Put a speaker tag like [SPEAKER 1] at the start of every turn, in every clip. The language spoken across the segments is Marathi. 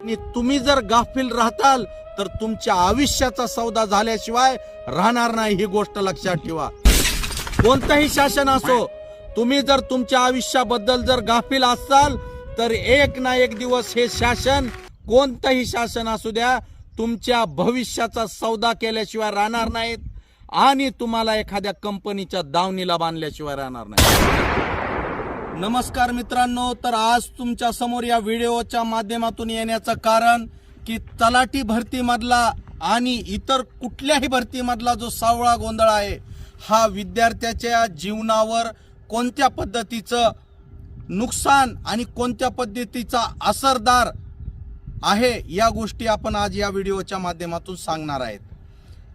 [SPEAKER 1] आणि तुम्ही जर गाफील राहताल तर तुमच्या आयुष्याचा सौदा झाल्याशिवाय राहणार नाही ही गोष्ट लक्षात ठेवा. कोणतंही शासन असो तुम्ही जर तुमच्या आयुष्याबद्दल जर गाफील असाल तर एक ना एक दिवस हे शासन कोणतंही शासन असू द्या तुमच्या भविष्याचा सौदा केल्याशिवाय राहणार नाहीत आणि तुम्हाला एखाद्या कंपनीच्या दावणीला बांधल्याशिवाय राहणार नाही नमस्कार मित्रांनो तर आज तुमच्यासमोर या व्हिडिओच्या माध्यमातून येण्याचं कारण की तलाठी भरतीमधला आणि इतर कुठल्याही भरतीमधला जो सावळा गोंधळ आहे हा विद्यार्थ्याच्या जीवनावर कोणत्या पद्धतीचं नुकसान आणि कोणत्या पद्धतीचा असरदार आहे या गोष्टी आपण आज या व्हिडिओच्या माध्यमातून सांगणार आहेत.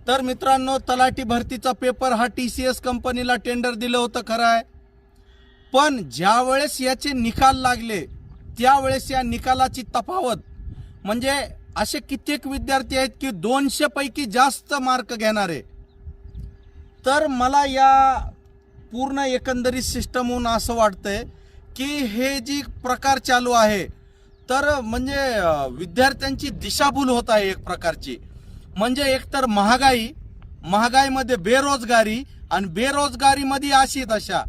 [SPEAKER 1] तर मित्रांनो तलाठी भरतीचा पेपर हा टी सी एस कंपनीला टेंडर दिलं होतं खरं आहे. पण ज्या वेळेस याचे निकाल लागले त्यावेळेस या निकालाची तफावत. म्हणजे असे कित्येक विद्यार्थी आहेत की दोनशे पैकी जास्त मार्क घेणारे. तर मला या पूर्ण एकंदरीत सिस्टमहून असं वाटतंय की हे जी प्रकार चालू आहे तर म्हणजे विद्यार्थ्यांची दिशाभूल होत आहे एक प्रकारची. म्हणजे एकतर महागाई महागाईमध्ये बेरोजगारी आणि बेरोजगारीमध्ये अशी तशा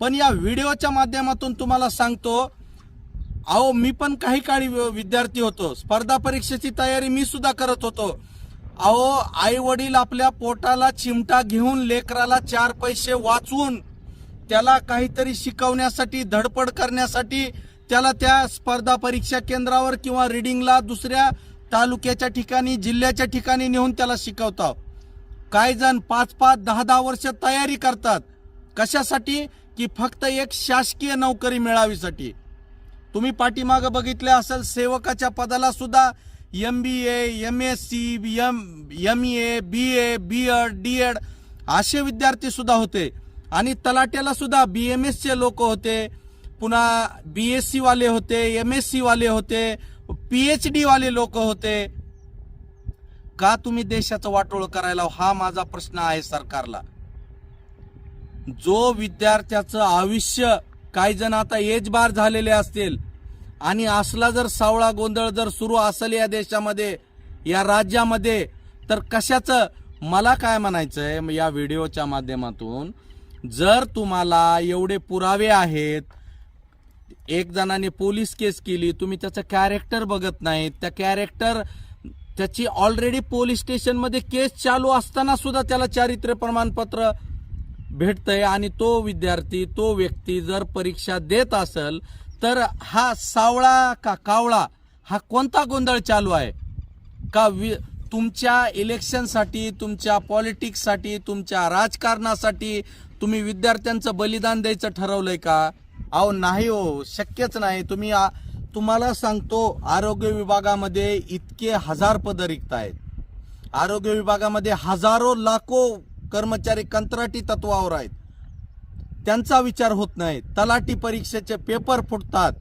[SPEAKER 1] पण या व्हिडिओच्या माध्यमातून तुम्हाला सांगतो अहो मी पण काही काळी विद्यार्थी होतो. स्पर्धा परीक्षेची तयारी मी सुद्धा करत होतो. अहो आई वडील आपल्या पोटाला चिमटा घेऊन लेकराला चार पैसे वाचवून त्याला काहीतरी शिकवण्यासाठी धडपड करण्यासाठी त्याला त्या स्पर्धा परीक्षा केंद्रावर किंवा रिडिंगला दुसऱ्या तालुक्याच्या ठिकाणी जिल्ह्याच्या ठिकाणी नेऊन त्याला शिकवतात काही जण पाच पाच दहा दहा वर्ष तयारी करतात. कशासाठी? की फक्त एक शासकीय नोकरी मिळावीसाठी. तुम्ही पाठीमागं बघितले असेल सेवकाच्या पदाला सुद्धा M B M S C M M A B A B Ed D Ed असे विद्यार्थी सुद्धा होते. आणि तलाट्याला सुद्धा बी एम एसचे लोक होते पुन्हा बी एस सी वाले होते एम एस सी वाले होते पी एच डी वाले लोक होते. का तुम्ही देशाचं वाटोळ करायला हा माझा प्रश्न आहे सरकारला. जो विद्यार्थ्याचं आयुष्य काही जण आता एज बार झालेले असतील आणि असला जर सावळा गोंधळ जर सुरू असेल या देशामध्ये या राज्यामध्ये तर कशाचं? मला काय म्हणायचं आहे या व्हिडिओच्या माध्यमातून जर तुम्हाला एवढे पुरावे आहेत एक जणाने पोलीस केस केली तुम्ही त्याचं कॅरेक्टर बघत नाहीत त्या कॅरेक्टर त्याची ऑलरेडी पोलीस स्टेशनमध्ये केस चालू असताना सुद्धा त्याला चारित्र्य प्रमाणपत्र भेटतंय आणि तो विद्यार्थी तो व्यक्ती जर परीक्षा देत असेल तर हा सावळा का कावळा हा कोणता गोंधळ चालू आहे? का वि तुमच्या इलेक्शनसाठी तुमच्या पॉलिटिक्ससाठी तुमच्या राजकारणासाठी तुम्ही विद्यार्थ्यांचं बलिदान द्यायचं ठरवलंय का? अहो नाही हो शक्यच नाही. तुम्ही तुम्हाला सांगतो आरोग्य विभागामध्ये इतके हजार पदं रिक्त आहेत. आरोग्य विभागामध्ये हजारो लाखो कर्मचारी कंत्राटी तत्वावर आहेत. त्यांचा विचार होत नाही. तलाठी परीक्षेचे पेपर फुटतात.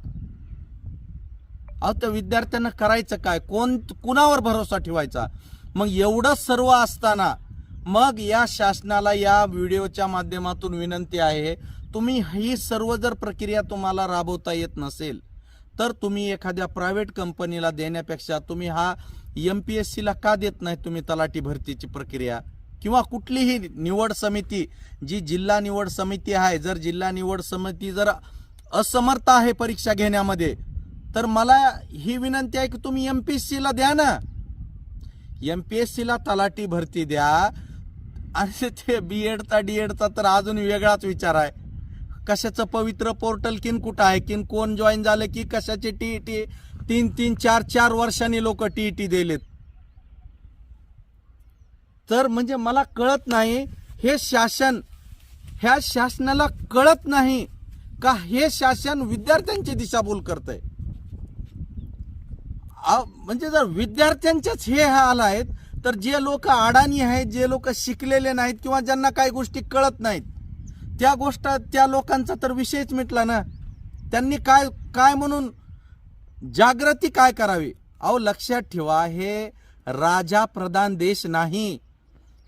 [SPEAKER 1] अहो त्या विद्यार्थ्यांना करायचं काय? कोण कुणावर भरोसा ठेवायचा? मग एवढं सर्व असताना मग या शासनाला या व्हिडिओच्या माध्यमातून विनंती आहे तुम्ही ही सर्व जर प्रक्रिया तुम्हाला राबवता येत नसेल तर तुम्ही एखाद्या प्रायव्हेट कंपनीला देण्यापेक्षा तुम्ही हा एम पी एस सीला का देत नाही तुम्ही तलाठी भरतीची प्रक्रिया? किंवा कुठलीही निवड समिती जी जिल्हा निवड समिती आहे जर जिल्हा निवड समिती जर असमर्थ आहे परीक्षा घेण्यामध्ये तर मला ही विनंती आहे की तुम्ही एम पी एस सीला द्या ना. एम पी एस सीला तलाठी भरती द्या. आणि ते बी एडचा डी एडचा तर अजून वेगळाच विचार आहे. कशाचं पवित्र पोर्टल किन कुठं आहे किन कोण जॉईन झालं की कशाचे टी ई टी तीन तीन चार चार वर्षांनी लोक टी ई टी दिलेत. तर म्हणजे मला कळत नाही हे शासन ह्या शासनाला कळत नाही का हे शासन विद्यार्थ्यांची दिशाभूल करतंय? आहे म्हणजे जर विद्यार्थ्यांच्याच हे आला आहेत तर जे लोक अडाणी आहेत जे लोक शिकलेले नाहीत किंवा ज्यांना काही गोष्टी कळत नाहीत त्या गोष्ट त्या लोकांचा तर विषयच मिटला ना. त्यांनी काय काय म्हणून जागृती काय करावी? अहो लक्षात ठेवा हे राजा प्रधान देश नाही.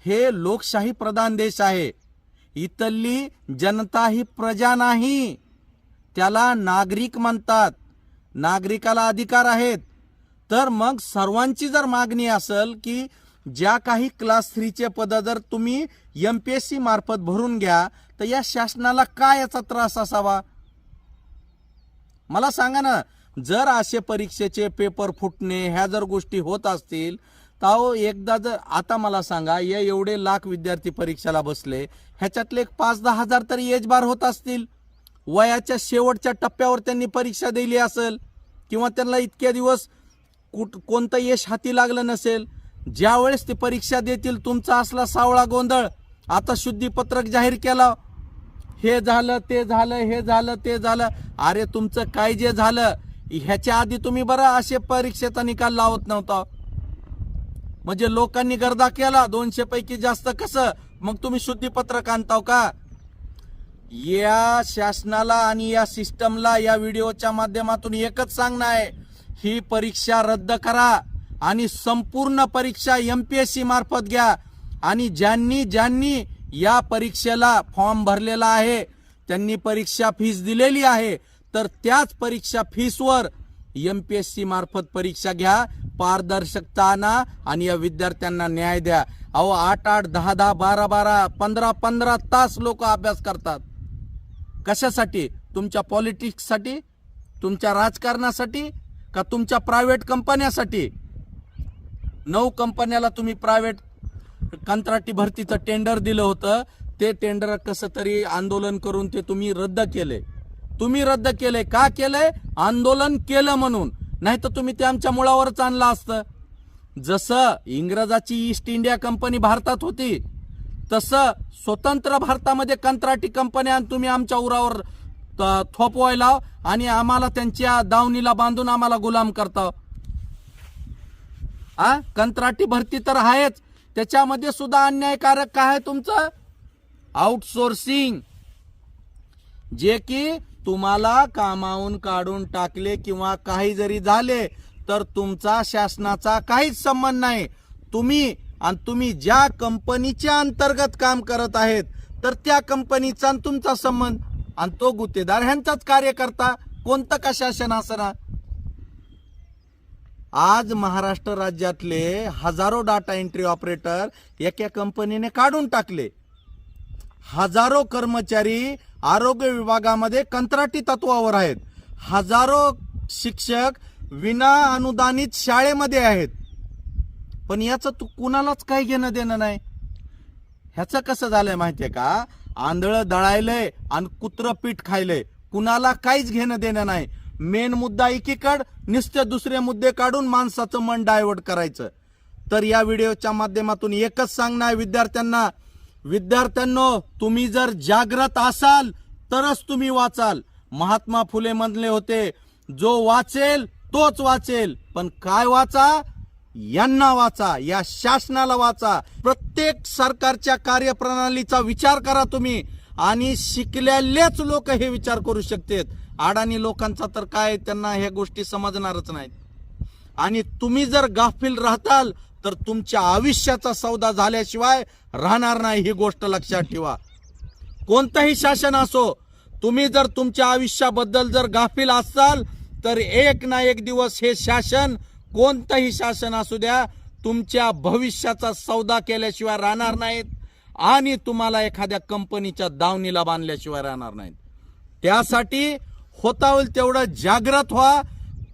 [SPEAKER 1] हे लोकशाही प्रधान देश आहे. इथली जनता ही प्रजा नाही. त्याला नागरिक म्हणतात. नागरिकाला अधिकार आहेत. तर मग सर्वांची जर मागणी असेल की ज्या काही क्लास थ्रीचे पदं जर तुम्ही एमपीएससी मार्फत भरून घ्या तर या शासनाला काय याचा त्रास असावा? मला सांगा ना जर असे परीक्षेचे पेपर फुटणे ह्या जर गोष्टी होत असतील ताओ एकदा जर आता मला सांगा या एवढे लाख विद्यार्थी परीक्षेला बसले ह्याच्यातले एक पाच दहा हजार तरी एज बार होत असतील. वयाच्या शेवटच्या टप्प्यावर त्यांनी परीक्षा दिली असेल किंवा त्यांना इतके दिवस कुठ कोणतं यश हाती लागलं नसेल ज्यावेळेस ते परीक्षा देतील तुमचा असला सावळा गोंधळ आता शुद्धीपत्रक जाहीर केलं. हे झालं ते झालं हे झालं ते झालं. अरे तुमचं काय जे झालं ह्याच्या आधी तुम्ही बरं असे परीक्षेचा निकाल लावत नव्हता. म्हणजे लोकांनी गर्दा केला दोनशे पैकी जास्त कसं? मग तुम्ही शुद्धीपत्रक आणताव का? या शासनाला आणि या सिस्टमला या व्हिडिओच्या माध्यमातून एकच सांगणं आहे. ही परीक्षा रद्द करा आणि संपूर्ण परीक्षा एम पी एस मार्फत घ्या. आणि ज्यांनी ज्यांनी या परीक्षेला फॉर्म भरलेला आहे त्यांनी परीक्षा फीस दिलेली आहे तर त्याच परीक्षा फीसवर एमपीएससी मार्फत परीक्षा घ्या पारदर्शकता आणा आणि या विद्यार्थ्यांना न्याय द्या. अहो आठ आठ दहा दहा बारा बारा पंधरा पंधरा तास लोक अभ्यास करतात. कशासाठी? तुमच्या पॉलिटिक्ससाठी? तुमच्या राजकारणासाठी? का तुमच्या प्रायव्हेट कंपन्यासाठी? नऊ कंपन्याला तुम्ही प्रायव्हेट कंत्राटी भरतीचं टेंडर दिलं होतं. ते टेंडर कसं तरी आंदोलन करून ते तुम्ही रद्द केले. तुम्ही रद्द केले का केलंय? आंदोलन केलं म्हणून. नाही तर तुम्ही ते आमच्या मुळावरच आणलं असतं. जसं इंग्रजाची ईस्ट इंडिया कंपनी भारतात होती तसं स्वतंत्र भारतामध्ये कंत्राटी कंपन्या तुम्ही आमच्या उरावर थोपवायला आणि आम्हाला त्यांच्या दावणीला बांधून आम्हाला गुलाम करता. आ? कंत्राटी भरती तर आहेच. त्याच्यामध्ये सुद्धा अन्यायकारक काय आहे तुमचं? आउटसोर्सिंग जे की तुम्हाला कामावून काढून टाकले किंवा काही जरी झाले तर तुमचा शासनाचा काहीच संबंध नाही. तुम्ही आणि तुम्ही ज्या कंपनीच्या अंतर्गत काम करत आहेत तर त्या कंपनीचा आणि तुमचा संबंध आणि तो गुत्तेदार ह्यांचाच कार्यकर्ता कोणतं का शासन असणार? आज महाराष्ट्र राज्यातले हजारो डाटा एंट्री ऑपरेटर एका कंपनीने काढून टाकले. हजारो कर्मचारी आरोग्य विभागामध्ये कंत्राटी तत्वावर आहेत. हजारो शिक्षक विना अनुदानित शाळेमध्ये आहेत. पण याचं तू कुणालाच काही घेणं देणं नाही. ह्याचं कसं झालंय माहितीये का? आंधळ दळायलंय आणि कुत्र पीठ खायलंय. कुणाला काहीच घेणं देणं नाही. मेन मुद्दा एकीकड नुसते दुसरे मुद्दे काढून माणसाचं मन डायव्हर्ट करायचं. तर या व्हिडिओच्या माध्यमातून एकच सांगणं आहे विद्यार्थ्यांना विद्यार्थ्यांनो तुम्ही जर जागृत असाल तरच तुम्ही वाचाल. महात्मा फुले म्हणले होते जो वाचेल तोच वाचेल. पण काय वाचा? यांना वाचा या शासनाला वाचा. प्रत्येक सरकारच्या कार्यप्रणालीचा विचार करा तुम्ही आणि शिकलेलेच लोक हे विचार करू शकतात. अडाणी लोकांचा तर काय त्यांना ह्या गोष्टी समजणारच नाहीत. आणि तुम्ही जर गाफील राहताल तर तुमच्या आयुष्याचा सौदा झाल्याशिवाय राहणार नाही ही गोष्ट लक्षात ठेवा. कोणतंही शासन असो तुम्ही जर तुमच्या आयुष्याबद्दल जर गाफील असाल तर एक ना एक दिवस हे शासन कोणतंही शासन असू द्या तुमच्या भविष्याचा सौदा केल्याशिवाय राहणार नाहीत आणि तुम्हाला एखाद्या कंपनीच्या दावणीला बांधल्याशिवाय राहणार नाहीत. त्यासाठी होता होईल तेवढं जागृत व्हा.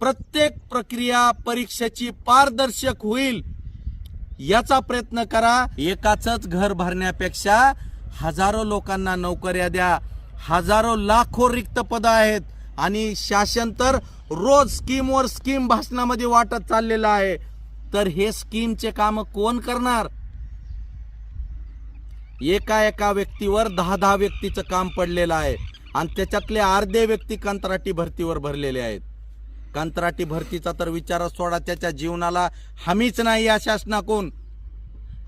[SPEAKER 1] प्रत्येक प्रक्रिया परीक्षेची पारदर्शक होईल. याचा प्रयत्न करा. एकाच घर भरण्यापेक्षा हजारो लोकांना नोकऱ्या द्या. हजारो लाखो रिक्त पद आहेत. आणि शासन तर रोज स्कीमवर स्कीम भाषणामध्ये वाटत चाललेलं आहे. तर हे स्कीमचे काम कोण करणार? एका एका व्यक्तीवर दहा दहा व्यक्तीचं काम पडलेलं आहे. आणि त्याच्यातले अर्धे व्यक्ती कंत्राटी भरतीवर भरलेले आहेत. कंत्राटी भरतीचा तर विचारच सोडा त्याच्या जीवनाला हमीच नाही या शासनाकून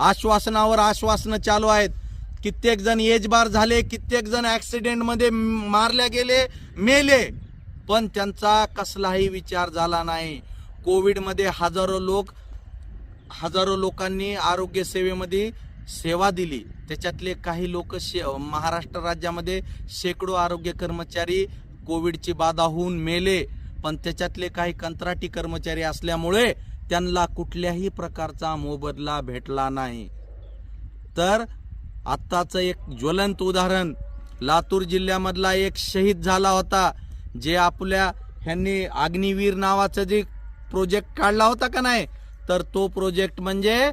[SPEAKER 1] आश्वासनावर आश्वासनं चालू आहेत. कित्येक जण एजबार झाले कित्येक जण ॲक्सिडेंटमध्ये मारल्या गेले मेले. पण त्यांचा कसलाही विचार झाला नाही. कोविडमध्ये हजारो लोक हजारो लोकांनी आरोग्य सेवेमध्ये सेवा दिली. त्याच्यातले काही लोक शे महाराष्ट्र राज्यामध्ये शेकडो आरोग्य कर्मचारी कोविडची बाधा होऊन मेले. पण त्याच्यातले काही कंत्राटी कर्मचारी असल्यामुळे त्यांना कुठल्याही प्रकारचा मोबदला भेटला नाही. तर आत्ताचं एक ज्वलंत उदाहरण लातूर जिल्ह्यामधला एक शहीद झाला होता जे आपल्या ह्यांनी अग्निवीर नावाचं जे प्रोजेक्ट काढला होता का नाही? तर तो प्रोजेक्ट म्हणजे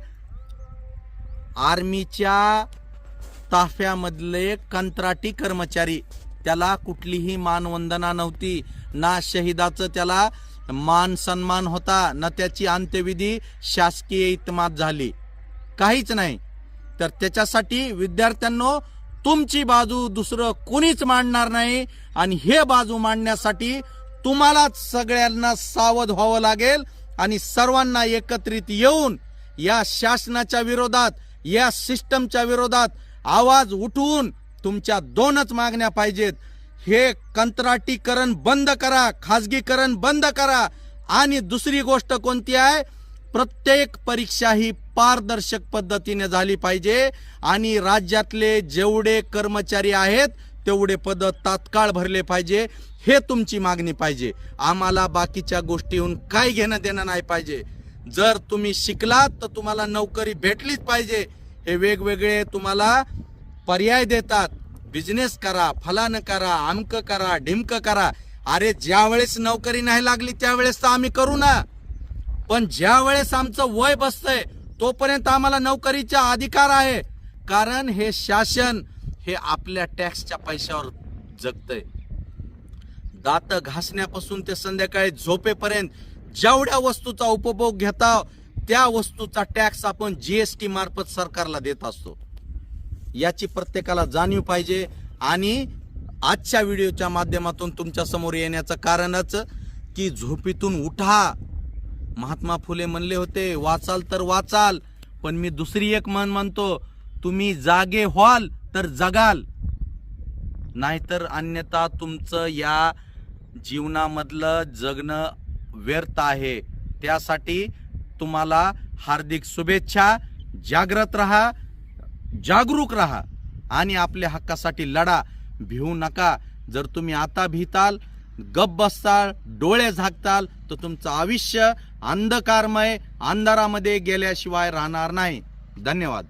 [SPEAKER 1] आर्मीच्या ताफ्यामधले कंत्राटी कर्मचारी. त्याला कुठलीही मानवंदना नव्हती. ना शहीदाचं त्याला मान सन्मान होता ना त्याची अंत्यविधी शासकीय इतमात झाली. काहीच नाही. तर त्याच्यासाठी विद्यार्थ्यांनो तुमची बाजू दुसरं कोणीच मांडणार नाही आणि हे बाजू मांडण्यासाठी तुम्हालाच सगळ्यांना सावध व्हावं लागेल आणि सर्वांना एकत्रित येऊन या शासनाच्या विरोधात या सिस्टमच्या विरोधात आवाज उठवून तुमच्या दोनच मागण्या पाहिजेत. हे कंत्राटीकरण बंद करा खाजगीकरण बंद करा. आणि दुसरी गोष्ट कोणती आहे? प्रत्येक परीक्षा ही पारदर्शक पद्धतीने झाली पाहिजे. आणि राज्यातले जेवढे कर्मचारी आहेत तेवढे पद तात्काळ भरले पाहिजे. हे तुमची मागणी पाहिजे. आम्हाला बाकीच्या गोष्टीहून काय घेणं देणं नाही पाहिजे. जर तुम्ही शिकलात तर तुम्हाला नोकरी भेटलीच पाहिजे. हे वेगवेगळे तुम्हाला पर्याय देतात. बिझनेस करा फलानं करा आमक करा ढिमक करा. अरे ज्या वेळेस नोकरी नाही लागली त्यावेळेस तर आम्ही करू ना. पण ज्या वेळेस आमचं वय बसतंय तोपर्यंत आम्हाला नोकरीचा अधिकार आहे. कारण हे शासन हे आपल्या टॅक्सच्या पैशावर जगतय. दात घासण्यापासून ते संध्याकाळी झोपेपर्यंत जेवढ्या वस्तूचा उपभोग घेता त्या वस्तूचा टॅक्स आपण जीएसटी मार्फत सरकारला देत असतो. याची प्रत्येकाला जाणीव पाहिजे आणि आजच्या व्हिडिओच्या माध्यमातून तुमच्यासमोर येण्याचं कारणच की झोपीतून उठा. महात्मा फुले म्हणले होते वाचाल तर वाचाल पण मी दुसरी एक मन म्हणतो तुम्ही जागे व्हाल तर जगाल. नाहीतर अन्यथा तुमचं या जीवनामधलं जगणं व्यर्थ आहे. त्यासाठी तुम्हाला हार्दिक शुभेच्छा जागृत रहा जागरूक राहा आणि आपल्या हक्कासाठी लढा भिवू नका. जर तुम्ही आता भिताल गप बसताल डोळे झाकताल तर तुमचं आयुष्य अंधकारमय अंधारामध्ये गेल्याशिवाय राहणार नाही. धन्यवाद.